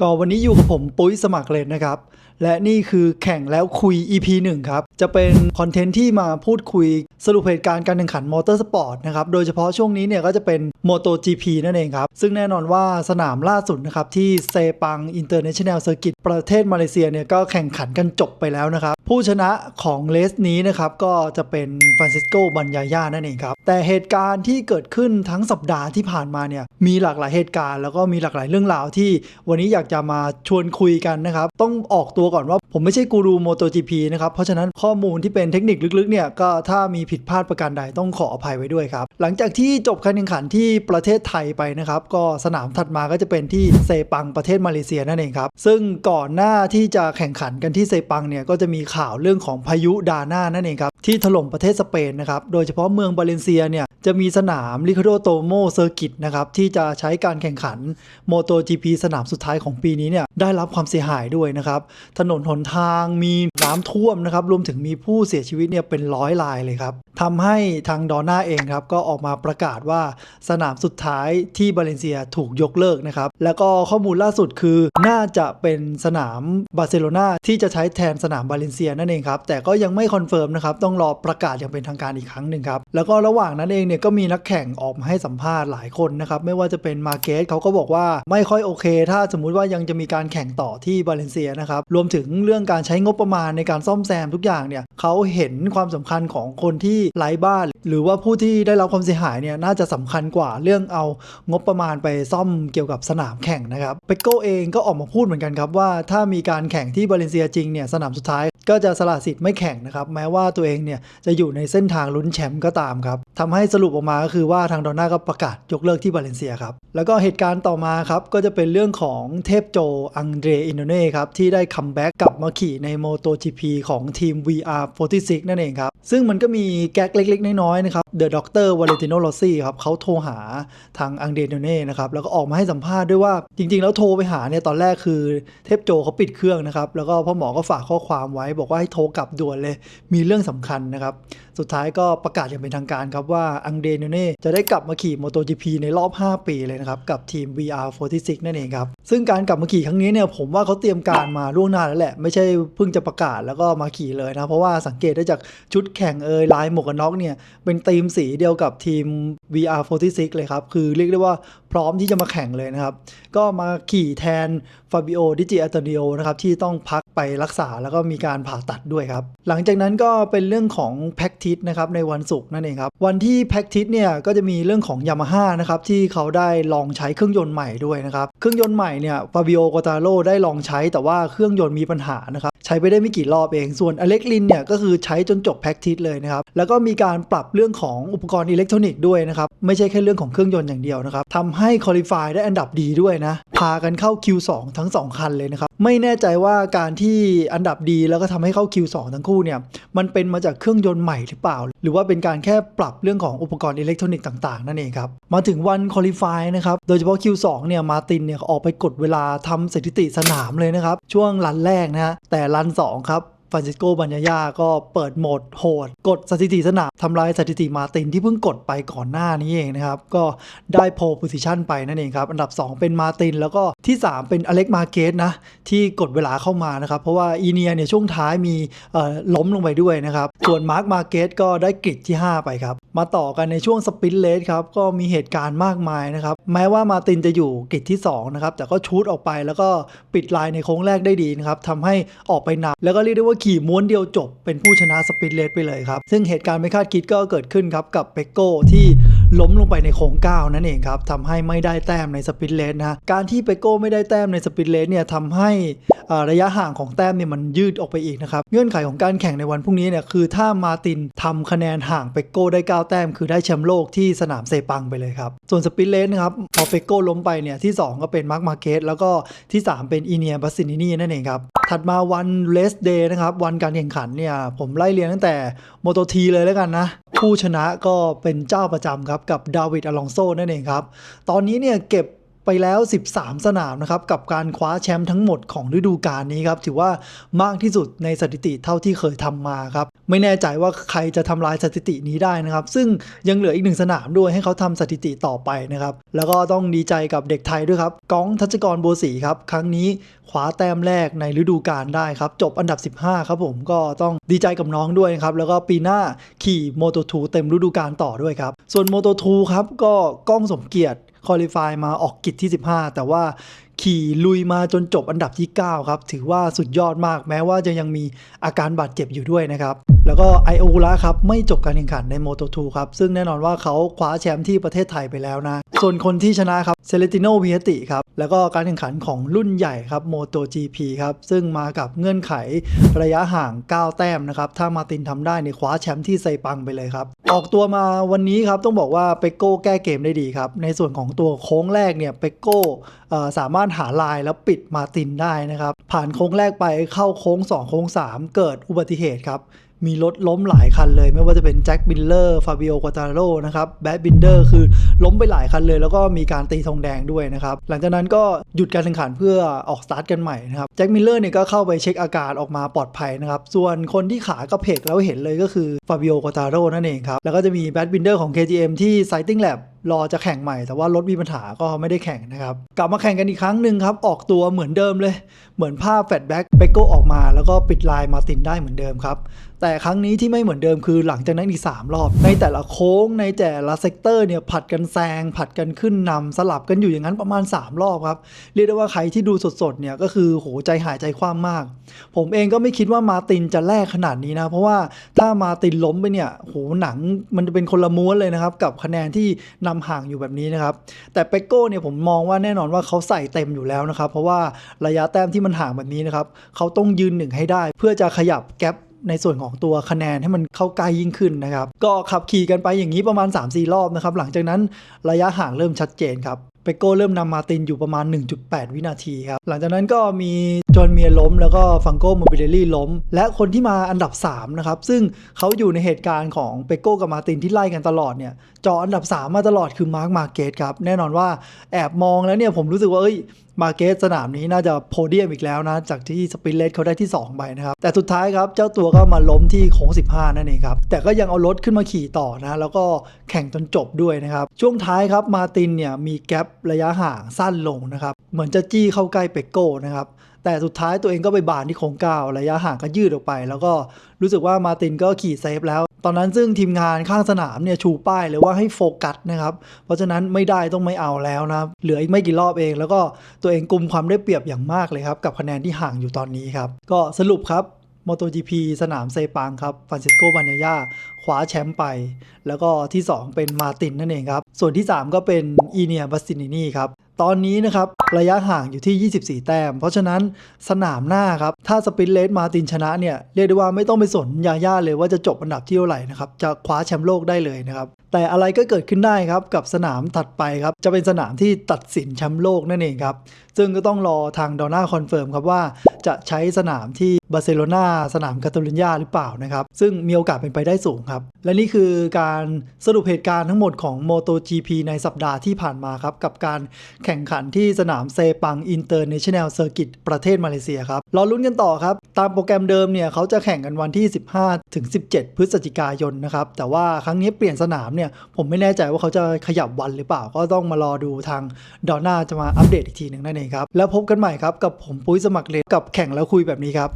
ก็วันนี้อยู่กับผมปุ้ยสมัครเลนนะครับ และนี่คือแข่งแล้วคุย EP 1 ครับ จะเป็นคอนเทนต์ที่มาพูดคุยสรุปเหตุการณ์การแข่งขันมอเตอร์สปอร์ตนะครับ โดยเฉพาะช่วงนี้เนี่ยก็จะเป็น MotoGP นั่นเองครับ ซึ่งแน่นอนว่าสนามล่าสุดนะครับ ที่เซปังอินเตอร์เนชั่นแนลเซอร์กิตประเทศมาเลเซียเนี่ยก็แข่งขันกันจบไปแล้วนะครับ ผู้ชนะของเลสนี้นะครับก็จะเป็นฟรานซิสโกบันยาย่านั่นเองครับ แต่เหตุการณ์ที่เกิดขึ้นทั้งสัปดาห์ที่ผ่านมาเนี่ยมีหลากหลายเหตุการณ์แล้วก็มีหลากหลายเรื่องราวที่วันนี้อยากจะมาชวนคุยกันนะครับ ต้องออกตัวก่อนว่าผมไม่ใช่กูรู MotoGP นะครับ เพราะฉะนั้นข้อมูลที่เป็นเทคนิคลึกๆเนี่ยก็ถ้ามีผิดพลาดประการใดต้องขออภัยไว้ด้วยครับ หลังจากที่จบการแข่งขันที่ประเทศไทยไปนะครับ ก็สนามถัดมาก็จะเป็นที่เซปังประเทศมาเลเซียนั่นเองครับซึ่งก่อนหน้าที่จะแข่งขันกันที่เซปังเนี่ยก็จะมีข่ข่าวเรื่องของพายุดาน่านั่นเองครับที่ถล่มประเทศสเปนนะครับโดยเฉพาะเมืองบาเลนเซียเนี่ยจะมีสนามลิคาโดโตโมเซอร์กิตนะครับที่จะใช้การแข่งขัน MotoGP สนามสุดท้ายของปีนี้เนี่ยได้รับความเสียหายด้วยนะครับ ถนนหนทางมีน้ำท่วมนะครับ รวมถึงมีผู้เสียชีวิตเนี่ยเป็นร้อยรายเลยครับทำให้ทางดอน่าเองครับก็ออกมาประกาศว่าสนามสุดท้ายที่บาเลนเซียถูกยกเลิกนะครับ แล้วก็ข้อมูลล่าสุดคือน่าจะเป็นสนามบาร์เซโลนาที่จะใช้แทนสนามบาเลนเซียนั่นเองครับแต่ก็ยังไม่คอนเฟิร์มนะครับต้องรอประกาศอย่างเป็นทางการอีกครั้งหนึ่งครับแล้วก็ระหว่างนั้นเองเนี่ยก็มีนักแข่งออกมาให้สัมภาษณ์หลายคนนะครับ ไม่ว่าจะเป็นมาเกสเขาก็บอกว่าไม่ค่อยโอเค ถ้าสมมุติว่ายังจะมีการแข่งต่อที่บาเลนเซียนะครับ รวมถึงเรื่องการใช้งบประมาณในการซ่อมแซมทุกอย่างเนี่ยเขาเห็นความสำคัญของคนที่ไร้บ้าน หรือว่าผู้ที่ได้รับความเสียหายเนี่ยน่าจะสำคัญกว่าเรื่องเอางบประมาณไปซ่อมเกี่ยวกับสนามแข่งนะครับเปโก้เองก็ออกมาพูดเหมือนกันครับว่าถ้ามีการแข่งที่บาเลนเซียจริงเนี่ยสนามสุดท้ายก็จะสละสิทธิ์ไม่แข่งนะครับแม้ว่าตัวเองเนี่ยจะอยู่ในเส้นทางลุ้นแชมป์ก็ตามครับทำให้สรุปออกมาก็คือว่าทางดอนน่าก็ประกาศยกเลิกที่บาเลนเซียครับ แล้วก็เหตุการณ์ต่อมาครับ ก็จะเป็นเรื่องของเทพโจอังเดรอินโดเน่ครับ ที่ได้คัมแบ็กกลับมาขี่ใน MotoGP ของทีม VR46 นั่นเองครับ ซึ่งมันก็มีแก๊กเล็ก ๆ น้อยๆนะครับเดอะด็อกเตอร์วาเลนติโนโรซี่ครับเขาโทรหาทางอังเดรอินโดเน่นะครับแล้วก็ออกมาให้สัมภาษณ์ด้วยว่าจริง ๆ แล้วโทรไปหาเนี่ยตอนแรกคือเทพโจเขาปิดเครื่องนะครับแล้วก็พ่อหมอก็ฝากข้อความไว้ บอกว่าให้โทรกลับด่วนเลยมีเรื่องสำคัญนะครับสุดท้ายก็ประกาศอย่างเป็นทางการครับว่าอังเดรอินเน่จะได้กลับมาขี่ MotoGP ในรอบ 5 ปีเลยนะครับ กับทีม VR46 นั่นเองครับ ซึ่งการกลับมาขี่ครั้งนี้เนี่ยผมว่าเขาเตรียมการมาล่วงหน้าแล้วแหละ ไม่ใช่เพิ่งจะประกาศแล้วก็มาขี่เลยนะ เพราะว่าสังเกตได้จากชุดแข่งเอยลายหมวกกันน็อกเนี่ยเป็นธีมสีเดียวกับทีม VR46 เลยครับ คือเรียกได้ว่าพร้อมที่จะมาแข่งเลยนะครับ ก็มาขี่แทนฟาบิโอดิจิอัตโนโอนะครับที่ต้องพักไปรักษาแล้วก็มีการผ่าตัดด้วยครับ หลังจากนั้นก็เป็นเรื่องของแพ็กทิสนะครับในวันศุกร์นั่นเองครับ วันที่แพ็กทิสเนี่ยก็จะมีเรื่องของยามาฮ่านะครับที่เขาได้ลองใช้เครื่องยนต์ใหม่ด้วยนะครับ เครื่องยนต์ใหม่เนี่ยฟาบิโอกตาโรได้ลองใช้แต่ว่าเครื่องยนต์มีปัญหานะครับ ใช้ไปได้ไม่กี่รอบเอง ส่วนอเล็กลินเนี่ยก็คือใช้จนจบแพ็กทิสเลยนะครับ แล้วก็มีการปรับเรื่องของอุปกรณ์อิเล็กทรอนิกส์ด้วยนะครับ ไม่ใช่แค่เรื่องของเครื่องยนต์อย่างเดียวนะครับทำให้คอลิฟายได้อันดับดีด้วยนะ พากันเข้า Q2 ทั้ง 2 คันเลยนะครับ ไม่แน่ใจว่าการที่อันดับดีแล้วก็ทำให้เข้า Q2 ทั้งคู่เนี่ย มันเป็นมาจากเครื่องยนต์ใหม่หรือเปล่า หรือว่าเป็นการแค่ปรับเรื่องของอุปกรณ์อิเล็กทรอนิกส์ต่างๆ นั่นเองครับ มาถึงวันคอลิฟายนะครับ โดยเฉพาะ Q2 เนี่ย มาตินเนี่ยออกไปกดเวลาทำสถิติสนามเลยนะครับ ช่วงรันแรกนะฮะ แต่รน 2 ครับฟรานซิสโกบัญญาย่าก็เปิดโหมดโหด กดสถิติสนามทำลายสถิติมาตินที่เพิ่งกดไปก่อนหน้านี้เองนะครับ ก็ได้โพล o s ิชันไปนั่นเองครับ อันดับ 2 เป็นมาติน แล้วก็ที่ 3 เป็นอเล็กมาเกสนะ ที่กดเวลาเข้ามานะครับ เพราะว่าอีเนียเนี่ยช่วงท้ายมีล้มลงไปด้วยนะครับ ส่วนมาร์คมาเกสก็ได้กริดที่ 5 ไปครับ มาต่อกันในช่วงสปินเลสครับ ก็มีเหตุการณ์มากมายนะครับ แม้ว่ามาตินจะอยู่กริดที่2นะครับแต่ก็ชูดออกไปแล้วก็ปิดลายในโค้งแรกได้ดีนะครับทำให้ออกไปนำแล้วก็เรียกได้ว่าขี่ม้วนเดียวจบ เป็นผู้ชนะสปินเลสไปเลยครับซึ่งเหตุการณ์ไม่คาดคิดก็เกิดขึ้นครับกับเปโก้ที่ ล้มลงไปในโค้ง9นั่นเองครับทำให้ไม่ได้แต้มในสปินเลสนะการที่เปโก้ไม่ได้แต้มในสปินเลสเนี่ยทำให้ระยะห่างของแต้มเนี่ยมันยืดออกไปอีกนะครับเงื่อนไขของการแข่งในวันพรุ่งนี้เนี่ยคือถ้ามาตินทำคะแนนห่างเปโก้ได้ 9 แต้ม คือได้แชมป์โลกที่สนามเซปังไปเลยครับส่วนสปินเลสนะครับพอเปโก้ล้มไปเนี่ยที่ 2 ก็เป็นมาร์คมาเกสแล้วก็ที่ 3 เป็นอีเนียบัสซินินีนั่นเองครับถัดมาวันเลสเดย์นะครับวันการแข่งขันเนี่ยผมไล่เรียงตั้งแต่โมโตทีเลยแล้วกันนะผู้ชนะก็เป็นเจ้าประจำครับกับดาวิดอลองโซนั่นเองครับ ตอนนี้เนี่ยเก็บ ไปแล้ว 13 สนามนะครับกับการคว้าแชมป์ทั้งหมดของฤดูกาลนี้ครับถือว่ามากที่สุดในสถิติเท่าที่เคยทำมาครับไม่แน่ใจว่าใครจะทำลายสถิตินี้ได้นะครับ ซึ่งยังเหลืออีกหนึ่งสนามด้วยให้เขาทำสถิติต่อไปนะครับแล้วก็ต้องดีใจกับเด็กไทยด้วยครับก้องทัชกรบัวสีครับครั้งนี้คว้าแต้มแรกในฤดูกาลได้ครับ จบอันดับ 15 ครับผมก็ต้องดีใจกับน้องด้วยครับ แล้วก็ปีหน้าขี่โมโต2เต็มฤดูกาลต่อด้วยครับ ส่วนโมโต2ครับก็ก้องสมเกียรติ คอลิฟายมาออกกิจที่ 15 แต่ว่า ขี่ลุยมาจนจบอันดับที่ 9 ครับ ถือว่าสุดยอดมากแม้ว่าจะยังมีอาการบาดเจ็บอยู่ด้วยนะครับ แล้วก็ ไอโอระครับ ไม่จบการแข่งขันในโมโต2ครับ ซึ่งแน่นอนว่าเขาคว้าแชมป์ที่ประเทศไทยไปแล้วนะ ส่วนคนที่ชนะครับเซเลติโนวิฮติครับ แล้วก็การแข่งขันของรุ่นใหญ่ครับโมโต GP ครับ ซึ่งมากับเงื่อนไขระยะห่าง 9 แต้มนะครับถ้ามาตินทำได้ในคว้าแชมป์ที่ไซปังไปเลยครับออกตัวมาวันนี้ครับต้องบอกว่าเปโก้แก้เกมได้ดีครับในส่วนของตัวโค้งแรกเนี่ยเปโก้สามารถหาลายแล้วปิดมาตินได้นะครับ ผ่านโค้งแรกไปเข้าโค้ง 2 โค้ง 3 เกิดอุบัติเหตุครับ มีรถล้มหลายคันเลย ไม่ว่าจะเป็นแจ็คบินเลอร์ฟาบิโอกัตาโรนะครับแบดบินเดอร์คือล้มไปหลายคันเลย แล้วก็มีการตีธงแดงด้วยนะครับ หลังจากนั้นก็หยุดการแข่งขันเพื่อออกสตาร์ทกันใหม่นะครับแจ็คมิลเลอร์เนี่ยก็เข้าไปเช็คอาการออกมาปลอดภัยนะครับส่วนคนที่ขากระเพกแล้วเห็นเลยก็คือฟาบิโอกัตาโรนั่นเองครับแล้วก็จะมีแบดบินเดอร์ของ KTM ที่ Sighting Lab รอจะแข่งใหม่แต่ว่ารถมีปัญหาก็ไม่ได้แข่งนะครับ กลับมาแข่งกันอีกครั้งหนึ่งครับ ออกตัวเหมือนเดิมเลย เหมือนภาพแฟลชแบ็กเปโก้ออกมาแล้วก็ปิดลายมาตินได้เหมือนเดิมครับ แต่ครั้งนี้ที่ไม่เหมือนเดิมคือหลังจากนั้นอีก 3 รอบ ในแต่ละโค้งในแต่ละเซกเตอร์เนี่ยผัดกันแซงผัดกันขึ้นนำสลับกันอยู่อย่างนั้นประมาณ 3 รอบครับ เรียกได้ว่าใครที่ดูสดๆเนี่ยก็คือโหใจหายใจคว่ำมาก ผมเองก็ไม่คิดว่ามาตินจะแลกขนาดนี้นะเพราะว่าถ้ามาตินล้มไปเนี่ยโหหนังมันจะเป็นคนละม้วนเลยนะครับกับคะแนนที่นำห่างอยู่แบบนี้นะครับ แต่เปโก้เนี่ยผมมองว่าแน่นอนว่าเขาใส่เต็มอยู่แล้วนะครับ เพราะว่าระยะแต้มที่มันห่างแบบนี้นะครับเขาต้องยืนหนึ่งให้ได้ เพื่อจะขยับแกลบในส่วนของตัวคะแนนให้มันเข้าใกล้ยิ่งขึ้นนะครับ ก็ขับขี่กันไปอย่างนี้ประมาณ 3-4 รอบนะครับ หลังจากนั้นระยะห่างเริ่มชัดเจนครับ ปโก้เริ่มนำมาตินอยู่ประมาณ 1.8 วินาทีครับ หลังจากนั้นก็มีจอห์นเมียล้ม แล้วก็ฟังโก้โมบิเลลี่ล้ม และคนที่มาอันดับ 3 นะครับ ซึ่งเขาอยู่ในเหตุการณ์ของเปโก้กับมาตินที่ไล่กันตลอดเนี่ยจออันดับ 3 มาตลอดคือมาร์คมาเกตครับ แน่นอนว่าแอบมองแล้วเนี่ยผมรู้สึกว่าเอ้ย มาเกสสนามนี้น่าจะโพเดียมอีกแล้วนะ จากที่สปินเลสเขาได้ที่ 2 ไปนะครับ แต่สุดท้ายครับ เจ้าตัวก็มาล้มที่โค้ง 15 นั่นเองครับ แต่ก็ยังเอารถขึ้นมาขี่ต่อนะ แล้วก็แข่งจนจบด้วยนะครับ ช่วงท้ายครับมาตินเนี่ยมีแกลบระยะห่างสั้นลงนะครับ เหมือนจะจี้เข้าใกล้เปโก้นะครับ แต่สุดท้ายตัวเองก็ไปบานที่โค้งเก้าระยะห่างก็ยืดออกไป แล้วก็รู้สึกว่ามาตินก็ขี่เซฟแล้ว ตอนนั้นซึ่งทีมงานข้างสนามเนี่ยชูป้ายเลยว่าให้โฟกัสนะครับ เพราะฉะนั้นไม่ได้ต้องไม่เอาแล้วนะเหลืออีกไม่กี่รอบเอง แล้วก็ตัวเองกลุ่มความได้เปรียบอย่างมากเลยครับกับคะแนนที่ห่างอยู่ตอนนี้ครับก็สรุปครับ MotoGP สนามเซปังครับฟรานซิสโกบันยาย่าคว้าแชมป์ไป แล้วก็ที่ 2 เป็นมาตินนั่นเองครับ ส่วนที่ 3 ก็เป็นอีเนียบัสตินินีครับ ตอนนี้นะครับระยะห่างอยู่ที่ 24 แต้ม เพราะฉะนั้นสนามหน้าครับ ถ้าสปินเลสมาตินชนะเนี่ย เรียกได้ว่าไม่ต้องไปสนยาย่าเลยว่าจะจบอันดับที่เท่าไหร่นะครับ จะคว้าแชมป์โลกได้เลยนะครับ แต่อะไรก็เกิดขึ้นได้ครับ กับสนามถัดไปครับ จะเป็นสนามที่ตัดสินแชมป์โลกนั่นเองครับ ซึ่งก็ต้องรอทางดอน่าคอนเฟิร์มครับว่าจะใช้สนามที่บาร์เซโลนาสนามคาตาลุญญาหรือเปล่านะครับ ซึ่งมีโอกาสเป็นไปได้สูงครับ และนี่คือการสรุปเหตุการณ์ทั้งหมดของ MotoGP ในสัปดาห์ที่ผ่านมาครับกับการแข่งขันที่สนามเซปังอินเตอร์เนชั่นแนลเซอร์กิตประเทศมาเลเซียครับรอลุ้นกันต่อครับ ตามโปรแกรมเดิมเนี่ยเขาจะแข่งกันวันที่ 15 ถึง 17 พฤศจิกายนนะครับ แต่ว่าครั้งนี้เปลี่ยนสนามเนี่ยผมไม่แน่ใจว่าเขาจะขยับวันหรือเปล่า ก็ต้องมารอดูทางดอน่าจะมาอัปเดตอีกทีหนึ่งนั่นเองครับ แล้วพบกันใหม่ครับกับผมปุ้ยสมัครเลนกับแข่งแล้วคุยแบบนี้ครับ